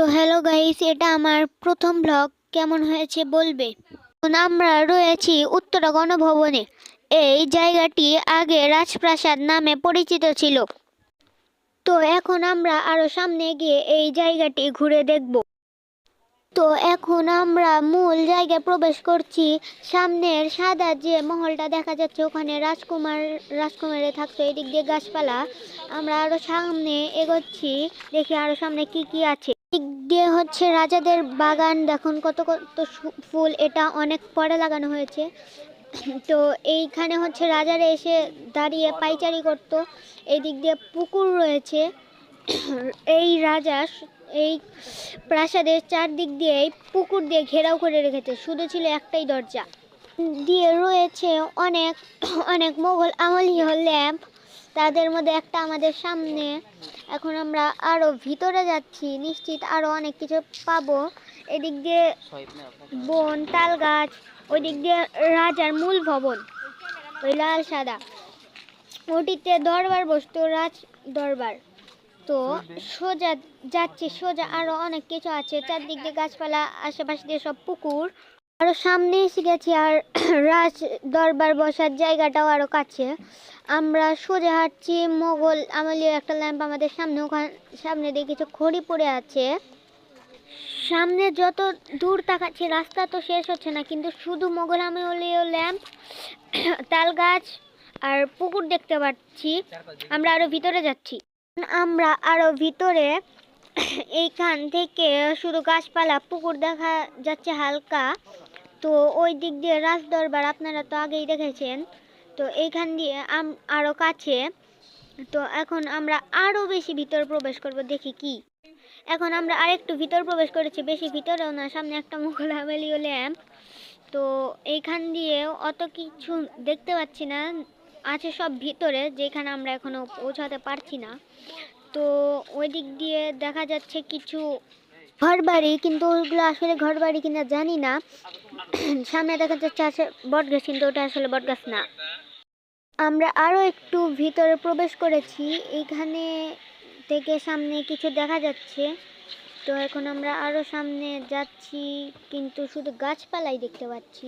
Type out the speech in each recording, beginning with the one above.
তো hello guys, এটা আমার প্রথম ব্লগ কেমন হয়েছে বলবে? আমরা রয়েছি উত্তরা গণভবনে। এই জায়গাটি আগে রাজপ্রাসাদ নামে পরিচিত ছিল। তো এখন আমরা আরও সামনে গিয়ে এই জায়গাটি ঘুরে দেখব। তো এখন আমরা মূল জায়গায় প্রবেশ করছি। সামনের সাদা যে মহলটা দেখা যাচ্ছে, ওখানে রাজকুমার, রাজকুমারে থাকতো এদিক দিয়ে গাছপালা। আমরা আরও সামনে এগোচ্ছি, দেখি আরও সামনে কি কি আছে। দিক দিয়ে হচ্ছে রাজাদের বাগান, দেখুন কত কত ফুল, এটা অনেক পরে লাগানো হয়েছে। তো এইখানে হচ্ছে রাজারা এসে দাঁড়িয়ে পাইচারি করতো। এই দিক দিয়ে পুকুর রয়েছে। এই রাজা এই প্রাসাদের চারদিক দিয়ে পুকুর দিয়ে ঘেরাও করে রেখেছে। শুধু ছিল একটাই দরজা। দিয়ে রয়েছে অনেক অনেক মোগল আমলীয় ল্যাম্প। তাদের মধ্যে একটা আমাদের সামনে। এখন আমরা আরও ভিতরে যাচ্ছি। নিশ্চিত আরও অনেক কিছু পাবো। এদিক দিয়ে বন তাল গাছ ওই দিক দিয়ে রাজার মূল ভবন। ওই লাল সাদা। ওটিতে দরবার বসতো, রাজ দরবার। তো সোজা যাচ্ছে, সোজা আরও অনেক কিছু আছে। চারদিক দিয়ে গাছপালা, আশেপাশে দিয়ে সব পুকুর। আরও সামনে এসে গেছি আর রাজ দরবার বসার জায়গাটাও আরও কাছে। আমরা সোজা হাঁটছি, মোগল আমলীয় একটা ল্যাম্প আমাদের সামনে, ওখানে সামনে দিয়ে কিছু খড়ি পড়ে আছে। সামনে যত দূর তাকাচ্ছি, রাস্তা তো শেষ হচ্ছে না, কিন্তু শুধু মোগল আমলীয় ল্যাম্প, তাল গাছ আর পুকুর দেখতে পাচ্ছি। আমরা আরও ভিতরে যাচ্ছি। আমরা আরও ভিতরে এইখান থেকে শুধু গাছপালা, পুকুর দেখা যাচ্ছে হালকা। তো ওই দিক দিয়ে রাজ দরবার আপনারা তো আগেই দেখেছেন। তো এইখান দিয়ে আম- আরও কাছে। তো এখন আমরা আরও বেশি ভিতর প্রবেশ করব, দেখি কি। এখন আমরা আরেকটু ভিতর প্রবেশ করেছি, বেশি ভিতরেও না, সামনে একটা মুঘল আমলীয় ল্যাম্প। তো এইখান দিয়ে অত কিছু দেখতে পাচ্ছি না। আছে সব ভিতরে, যেখানে আমরা এখনও পৌঁছাতে পারছি না। তো ওই দিক দিয়ে দেখা যাচ্ছে কিছু ঘর বাড়ি কিন্তু ওইগুলো আসলে ঘর বাড়ি কিনা জানি না। সামনে দেখা যাচ্ছে আছে বট গাছ কিন্তু ওটা আসলে বট গাছ না। আমরা আরও একটু ভিতরে প্রবেশ করেছি, এখানে থেকে সামনে কিছু দেখা যাচ্ছে। তো এখন আমরা আরও সামনে যাচ্ছি, কিন্তু শুধু গাছপালাই দেখতে পাচ্ছি।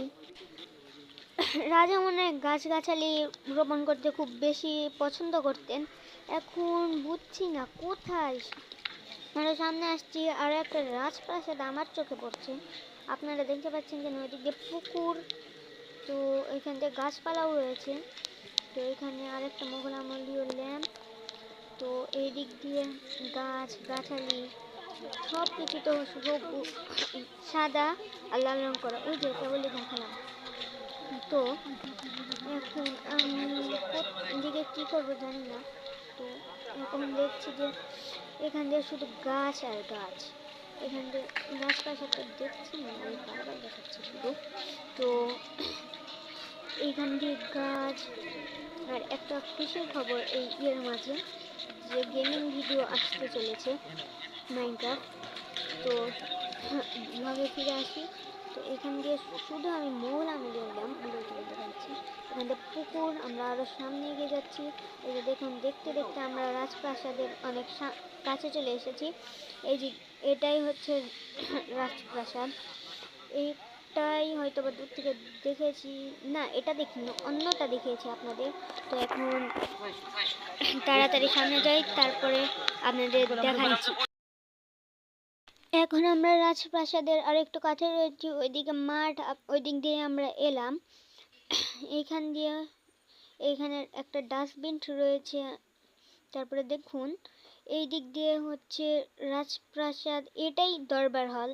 রাজা মনে গাছগাছালি রোপণ করতে খুব বেশি পছন্দ করতেন। এখন বুঝছি না, কোথায়? আমরা সামনে আসছি আর একটা রাজপ্রাসাদ আমার চোখে পড়ছে। আপনারা দেখতে পাচ্ছেন যে দিয়ে পুকুর, তো এখান থেকে গাছপালাও রয়েছে। তো এখানে আরেকটা মোগল আমলীয় ল্যাম্প, তো এই দিক দিয়ে গাছ, গাছালি সব কিছু তো সাদা আর লাল রং করা। ওই যে বলে দেখালাম। তো এখন আমি দিকে কী করব জানি না। তো এখন দেখছি যে এখান দিয়ে শুধু গাছ আর গাছ। এখান দিয়ে গাছ পাশাটা দেখছি না, আমি বারবার দেখাচ্ছি শুধু। তো এইখান দিয়ে গাছ আর একটা খুশির খবর এই ইয়ের মাঝে? যে গেমিং ভিডিও আসতে চলেছে মাইনক্রাফট। তো ব্লগে ফিরে আসি। তো এখান দিয়ে শুধু আমি মৌল আমি দেখলাম তুলে দেখাচ্ছি এখান থেকে পুকুর আমরা আরও সামনে এগিয়ে যাচ্ছি। এই যে দেখুন দেখতে দেখতে আমরা রাজপ্রাসাদের অনেক কাছে চলে এসেছি। এই যে এটাই হচ্ছে রাজপ্রাসাদ। এইটাই হয়তো বা দূর থেকে দেখেছি না এটা দেখিনি অন্যটা দেখিয়েছি আপনাদের। তো এখন তাড়াতাড়ি সামনে যাই তারপরে আপনাদের দেখাচ্ছি। এখন আমরা রাজপ্রাসাদের আরেকটু কাছে রয়েছি, ওইদিকে মাঠ ওইদিক দিয়ে আমরা এলাম। এইখান দিয়ে এইখানে একটা ডাস্টবিন রয়েছে, তারপরে দেখুন এই দিক দিয়ে হচ্ছে রাজপ্রাসাদ, এটাই দরবার হল।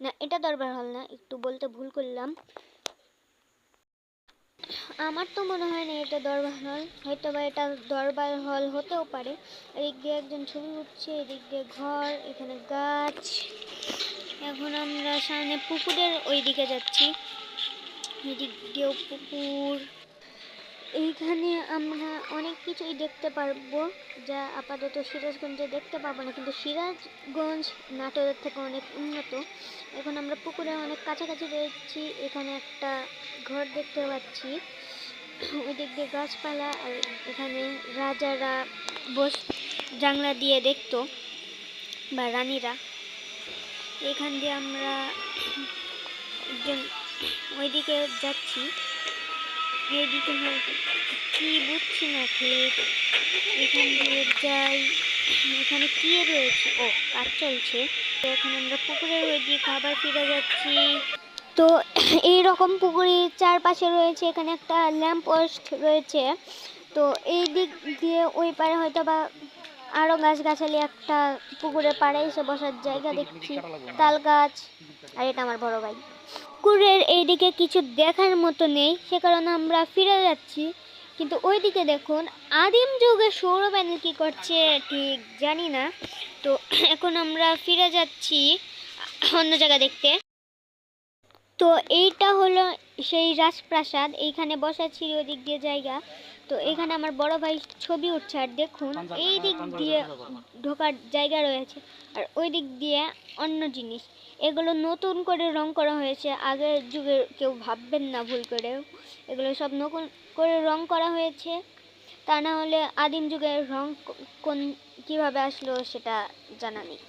না, এটা দরবার হল না, একটু বলতে ভুল করলাম। আমার তো মনে হয় না এটা দরবার হল। হয়তো বা এটা দরবার হল হতেও পারে। এদিক দিয়ে একজন ছবি উঠছে, এদিক দিয়ে ঘর, এখানে গাছ। এখন আমরা সামনে পুকুরের ওই দিকে যাচ্ছি। এদিক দিয়েও পুকুর। এইখানে আমরা অনেক কিছুই দেখতে পারব, যা আপাতত সিরাজগঞ্জে দেখতে পাবো না, কিন্তু সিরাজগঞ্জ নাটোরের থেকে অনেক উন্নত। এখন আমরা পুকুরে অনেক কাছাকাছি রয়েছি, এখানে একটা ঘর দেখতে পাচ্ছি। ওই দিক দিয়ে গাছপালা, আর এখানে রাজারা বস জানলা দিয়ে দেখতো, বা রানীরা। এখান দিয়ে আমরা একজন ওইদিকে যাচ্ছি। এইদিকে হয়- কি বুঝছি না, ঠিক? এখান দিয়ে যাই। এখানে কি রয়েছে? ও, কাজ চলছে। তো এখন আমরা পুকুরে ওই খাবার ফিরে যাচ্ছি। তো এই রকম পুকুরের চারপাশে রয়েছে, এখানে একটা ল্যাম্প পোস্ট রয়েছে। তো এই দিক দিয়ে ওই পারে হয়তো বা আরও গাছগাছালি একটা পুকুরের পাড়ে এসে বসার জায়গা দেখছি তাল গাছ আর এটা আমার বড় ভাই। পুকুরের এইদিকে কিছু দেখার মতো নেই, সে কারণে আমরা ফিরে যাচ্ছি। কিন্তু ওইদিকে দেখুন, আদিম যুগে সৌর প্যানেল কী করছে ঠিক জানি না। তো এখন আমরা ফিরে যাচ্ছি অন্য জায়গা দেখতে। তো এইটা হলো সেই রাজপ্রাসাদ, এইখানে বসা ছিল ওদিক দিয়ে জায়গা। তো এখানে আমার বড় ভাই ছবি উঠছে আর দেখুন এই দিক দিয়ে ঢোকার জায়গা রয়েছে আর ওই দিক দিয়ে অন্য জিনিস। এগুলো নতুন করে রং করা হয়েছে আগের যুগে কেউ ভাববেন না ভুল করেও। এগুলো সব নতুন করে রং করা হয়েছে। তা না হলে আদিম যুগের রং কোন কীভাবে আসলো সেটা জানা নেই।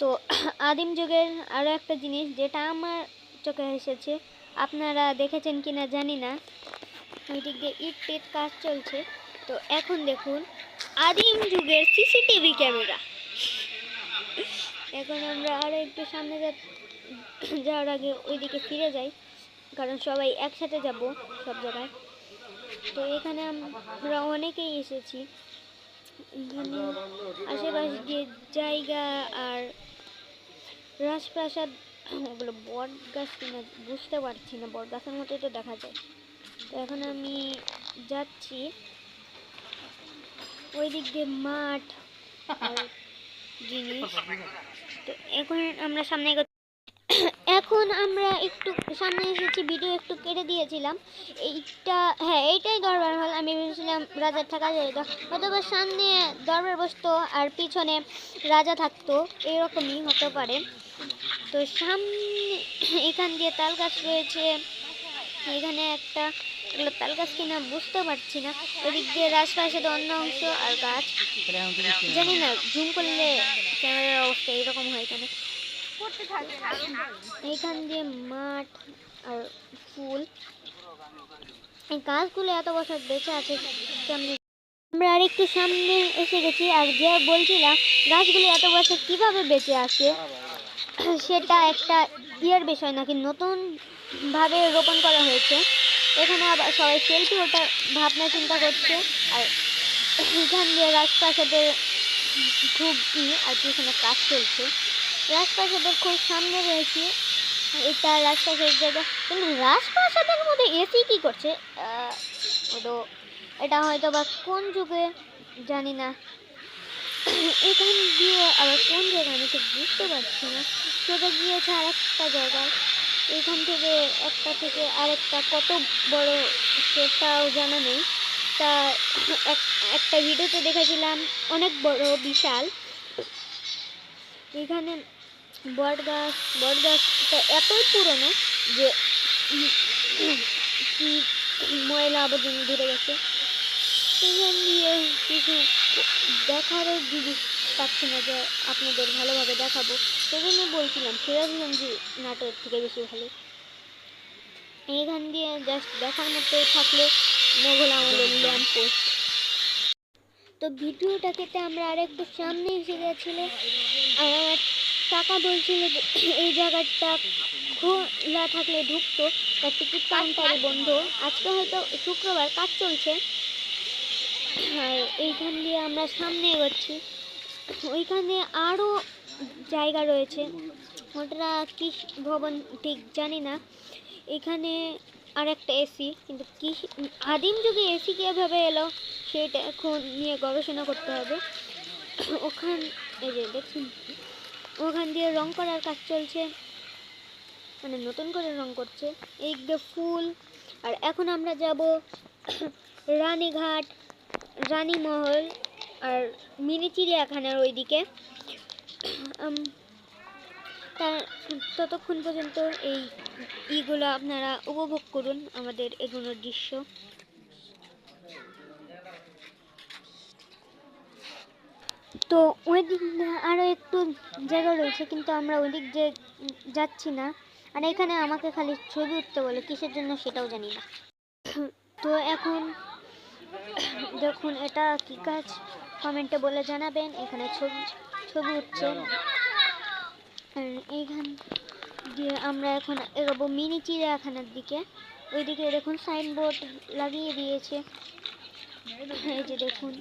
তো আদিম যুগের আরও একটা জিনিস যেটা আমার চোখে এসেছে আপনারা দেখেছেন কি না জানি না ওই দিক দিয়ে ইট টিট কাজ চলছে। তো এখন দেখুন, আদিম যুগের সিসিটিভি ক্যামেরা। এখন আমরা আরও একটু সামনে যাওয়ার আগে ওইদিকে ফিরে যাই, কারণ সবাই একসাথে যাব সব জায়গায়। তো এখানে আমরা অনেকেই এসেছি। এখানে আশেপাশে যে জায়গা আর রাজপ্রাসাদ ওগুলো বট গাছ কিনা বুঝতে পারছি না বট গাছের মতোই তো দেখা যায়। তো এখন আমি যাচ্ছি। ওই দিক দিয়ে মাঠ জিনিস। তো এখন আমরা সামনে এখন আমরা একটু সামনে এসেছি, ভিডিও একটু কেটে দিয়েছিলাম। এইটা হ্যাঁ এইটাই দরবার হল। আমি ভেবেছিলাম রাজার থাকা জায়গা অথবা সামনে দরবার বসতো আর পিছনে রাজা থাকতো। এরকমই হতে পারে। তো সামনে এখান দিয়ে তাল গাছ রয়েছে। এখানে একটা তাল গাছ কিনা বুঝতে পারছি না। ওদিক দিয়ে রাজপ্রাসাদের অন্য অংশ আর গাছ। জানি না, জুম করলে ক্যামেরার অবস্থা এরকম হয় কেন? এইখান দিয়ে মাঠ আর ফুল। এই গাছগুলো এত বছর বেঁচে আছে, কেমনি? আমরা আর একটু সামনে এসে গেছি আর যে বলছিলাম, গাছগুলো এত বছর কীভাবে বেঁচে আছে, সেটা একটা ইয়ের বিষয় নাকি নতুন ভাবে রোপণ করা হয়েছে, এখানে আবার সবাই সেলফি ওটা ভাবনা চিন্তা করছে, আর এখান দিয়ে রাজপ্রাসাদের খুব ই, আর পিছনে কাজ চলছে। রাজপ্রাসাদের খুব সামনে রয়েছে, এটা রাজপ্রাসাদের জায়গা, কিন্তু রাজপ্রাসাদের মধ্যে এসি কি করছে? ওটা, এটা হয়তো বা কোন যুগে জানি না। এখান দিয়ে আবার কোন জায়গা আমি ঠিক বুঝতে পারছি না। সেটা গিয়েছে আর একটা জায়গায়। এখান থেকে একটা থেকে আরেকটা কত বড় সেটাও জানা নেই। তা এক- একটা ভিডিওতে দেখেছিলাম, অনেক বড়, বিশাল। এখানে বট গাছ, বট গাছটা এতই পুরনো যে কি ময়লা আবর্জনা ধরে গেছে। এখান দিয়ে কিছু দেখারও জিনিস পাচ্ছি না যে আপনাদের ভালোভাবে দেখাবো। সেজন্য বলছিলাম সিরাজগঞ্জ নাটক থেকে বেশি ভালো। এখান দিয়ে জাস্ট দেখার মতো থাকলে মোগল আমলের ল্যাম্প পোস্ট। তো ভিডিওটা কেটে আমরা আর আরেকটু সামনে এসে গেছিল, আর কাকা বলছিল যে এই জায়গাটা খোলা থাকলে ঢুকতো, তার টিকিট কাউন্টারে বন্ধ। আজকে হয়তো শুক্রবার, কাজ চলছে। আর এইখান দিয়ে আমরা সামনে এগোচ্ছি। ওইখানে আরও জায়গা রয়েছে। ওটা কি ভবন ঠিক জানি না। এখানে আর একটা এসি কিন্তু কি আদিম যুগে এসি কীভাবে এলো, সেটা এখন নিয়ে গবেষণা করতে হবে। ওখান, এই যে দেখুন, ওখান দিয়ে রং করার কাজ চলছে। মানে নতুন করে রং করছে। এই ফুল, আর এখন আমরা যাব রানীঘাট, রানীমহল, আর মিনি চিড়িয়াখানার ওইদিকে। তার ততক্ষণ পর্যন্ত এই ইগুলো আপনারা উপভোগ করুন আমাদের এগুলোর দৃশ্য। তো ওই দিক আরও একটু জায়গা রয়েছে, কিন্তু আমরা ওই দিক যে যাচ্ছি না, আর এখানে আমাকে খালি ছবি উঠতে বলে, কিসের জন্য সেটাও জানি না। তো এখন দেখুন, এটা কি কাজ? কমেন্টে বলে জানাবেন এখানে ছবি ছবি উঠছে। আর এইখান দিয়ে আমরা এখন এগোবো মিনি চিড়িয়াখানার দিকে। ওইদিকে দেখুন সাইনবোর্ড লাগিয়ে দিয়েছে। এই যে দেখুন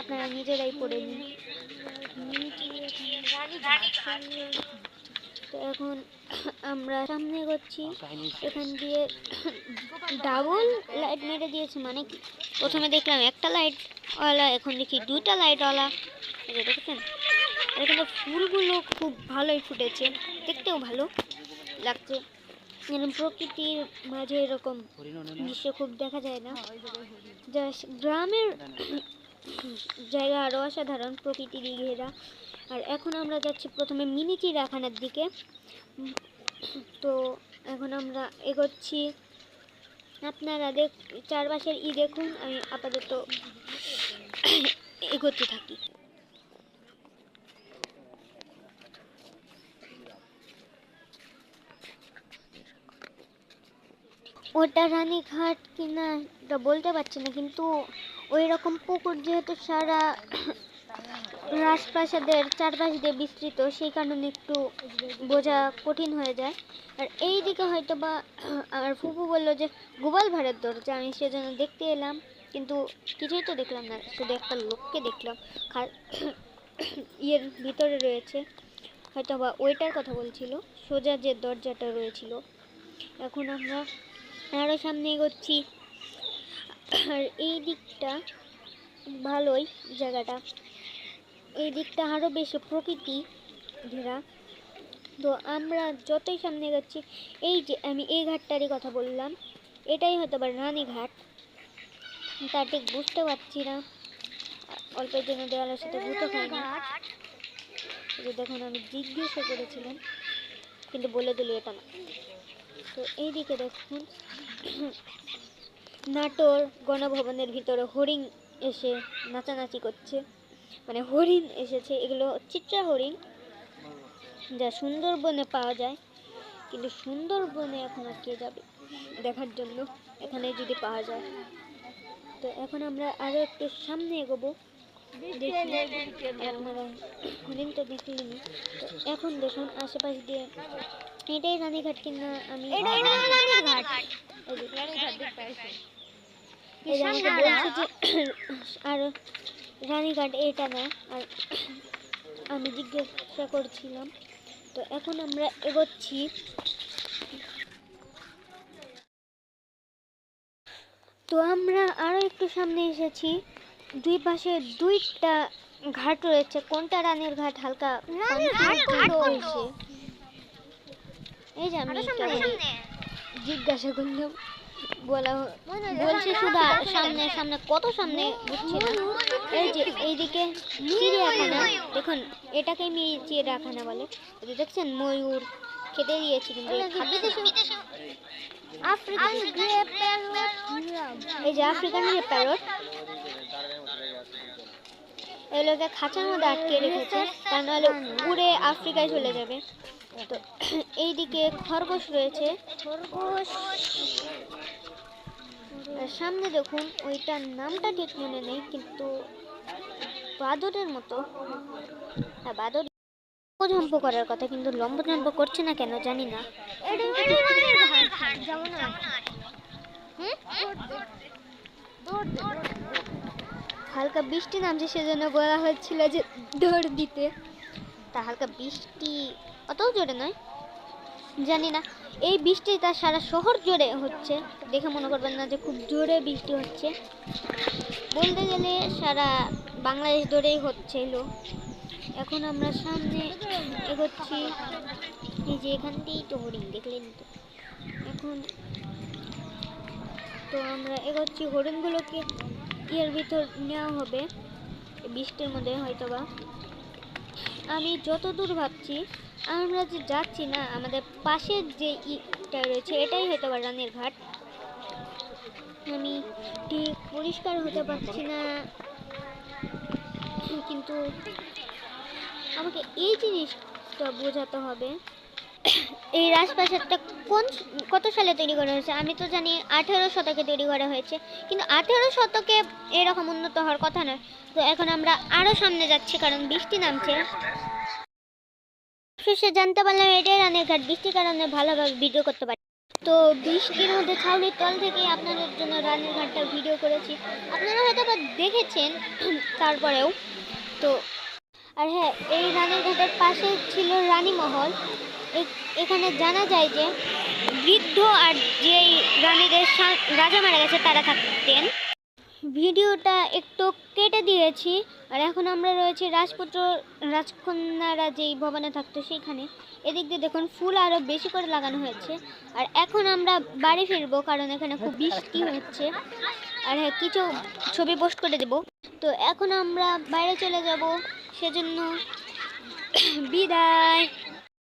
আপনারা নিজেরাই পড়ে নিন। মিনি তো এখন আমরা সামনে করছি এখান দিয়ে ডাবল লাইট মেরে দিয়েছে মানে কি? প্রথমে দেখলাম একটা লাইট ওয়ালা, এখন দেখি দুটা লাইটওয়ালা যে দেখেছেন? এখানে ফুলগুলো খুব ভালোই ফুটেছে। দেখতেও ভালো লাগছে। যেন প্রকৃতির মাঝে এরকম দৃশ্য খুব দেখা যায় না। যা গ্রামের জায়গা আরও অসাধারণ প্রকৃতির ঘেরা আর এখন আমরা যাচ্ছি প্রথমে মিনি চিড়িয়াখানার দিকে। তো এখন আমরা এগোচ্ছি আপনারা দেখ চারপাশের ই দেখুন, আমি আপাতত এগোতে থাকি। ওটা রানীঘাট কিনা বলতে পারছি না, কিন্তু ওই রকম পুকুর যেহেতু সারা রাজপ্রাসাদের চারপাশ দিয়ে বিস্তৃত, সেই কারণে একটু বোঝা কঠিন হয়ে যায়। আর এই দিকে হয়তো বা আমার ফুপু বলল যে, গোপাল ভাড়ের দরজা, আমি সেজন্য দেখতে এলাম, কিন্তু কিছুই তো দেখলাম না, শুধু একটা লোককে দেখলাম। ইয়ের ভিতরে রয়েছে হয়তো বা ওইটার কথা বলছিল, সোজা যে দরজাটা রয়েছিল। এখন আমরা আরও সামনে এগোচ্ছি। আর এই দিকটা ভালোই জায়গাটা। এই দিকটা আরও বেশি প্রকৃতি ঘেরা তো আমরা যতই সামনে যাচ্ছি এই যে আমি এই ঘাটটারই কথা বললাম, এটাই হয়তো বা রানীঘাট। তা ঠিক বুঝতে পারছি না। অল্পের জন্য দেওয়ালের সাথে ভূত খাই না। যে দেখুন, আমি জিজ্ঞাসা করেছিলাম, কিন্তু বলে দিল এটা না। তো এইদিকে দেখুন, নাটোর গণভবনের ভিতরে হরিণ এসে নাচানাচি করছে। মানে হরিণ এসেছে এগুলো চিত্রা হরিণ যা সুন্দরবনে পাওয়া যায়। কিন্তু সুন্দরবনে এখন আর কে যাবে দেখার জন্য? এখানে যদি পাওয়া যায়। তো এখন আমরা আরও একটু সামনে এগোবো। আপনারা হরিণ তো দেখলেনি তো এখন দেখুন আশেপাশ দিয়ে। এটাই রানীঘাট কিনা আমি আর রানীঘাট এটা না। আর আমি জিজ্ঞাসা করছিলাম। তো এখন আমরা এগোচ্ছি। তো আমরা আরও একটু সামনে এসেছি। দুই পাশে দুইটা ঘাট রয়েছে। কোনটা রানীর ঘাট? হালকা এই যে আমি জিজ্ঞাসা করলাম। বলা বলছে শুধু সামনে সামনে, কত সামনে বুঝছি না। এই যে এইদিকে চিড়িয়াখানা, দেখুন, এটাকে আমি চিড়িয়াখানা বলে। দেখছেন, ময়ূর খেতে দিয়েছি কিন্তু। এই যে আফ্রিকান গ্রে প্যারট। এগুলোকে খাঁচার মধ্যে আটকে রেখেছে তা নাহলে উড়ে আফ্রিকায় চলে যাবে। তো এইদিকে খরগোশ রয়েছে। খরগোশ। সামনে দেখুন ওইটার নামটা ঠিক মনে নেই কিন্তু বাদরের মতো। হ্যাঁ বাদর লম্ব করার কথা কিন্তু লম্ব জম্প করছে না কেন জানি না। হালকা বৃষ্টি নামছে সেজন্য বলা হচ্ছিল যে দৌড় দিতে। তা হালকা বৃষ্টি অতও জোরে নয়। জানি না। এই বৃষ্টি তার সারা শহর জোরে হচ্ছে। দেখে মনে করবেন না যে খুব জোরে বৃষ্টি হচ্ছে। বলতে গেলে সারা বাংলাদেশ ধরেই হচ্ছিল এখন আমরা সামনে এগোচ্ছি। এই যে এখান দিয়েই তো হরিণ, দেখলেন তো? এখন তো আমরা এগোচ্ছি। হরিণগুলোকে ইয়ের ভিতর নেওয়া হবে। বৃষ্টির মধ্যে হয়তো বা আমি যতদূর ভাবছি আমরা যে যাচ্ছি না, আমাদের পাশের যে ইটা রয়েছে, এটাই হয়তো বা রানের ঘাট। আমি ঠিক পরিষ্কার হতে পারছি না। কিন্তু আমাকে এই জিনিসটা বোঝাতে হবে। এই রাজপ্রাসাদটা কোন কত সালে তৈরি করা হয়েছে? আমি তো জানি আঠেরো শতকে তৈরি করা হয়েছে। কিন্তু আঠেরো শতকে এরকম উন্নত হওয়ার কথা নয়। তো এখন আমরা আরও সামনে যাচ্ছি, কারণ বৃষ্টি নামছে। শেষে জানতে পারলাম এটাই রানের ঘাট বৃষ্টির কারণে ভালোভাবে ভিডিও করতে পারি তো বৃষ্টির মধ্যে ছাউনির তল থেকে আপনাদের জন্য রানের ঘাটটা ভিডিও করেছি। আপনারা হয়তো বা দেখেছেন তারপরেও। তো, আর হ্যাঁ এই রানের ঘাটের পাশে ছিল রানীমহল এখানে জানা যায় যে বৃদ্ধ আর যেই রানীদের রাজা মারা গেছে, তারা থাকতেন। ভিডিওটা একটু কেটে দিয়েছি। আর এখন আমরা রয়েছি রাজপুত্র রাজকন্যারা যেই ভবনে থাকতো সেইখানে। এদিক দিয়ে দেখুন ফুল আরও বেশি করে লাগানো হয়েছে। আর এখন আমরা বাড়ি ফিরবো কারণ এখানে খুব বৃষ্টি হচ্ছে। আর হ্যাঁ কিছু ছবি পোস্ট করে দেব। তো এখন আমরা বাইরে চলে যাব। সেজন্য বিদায়।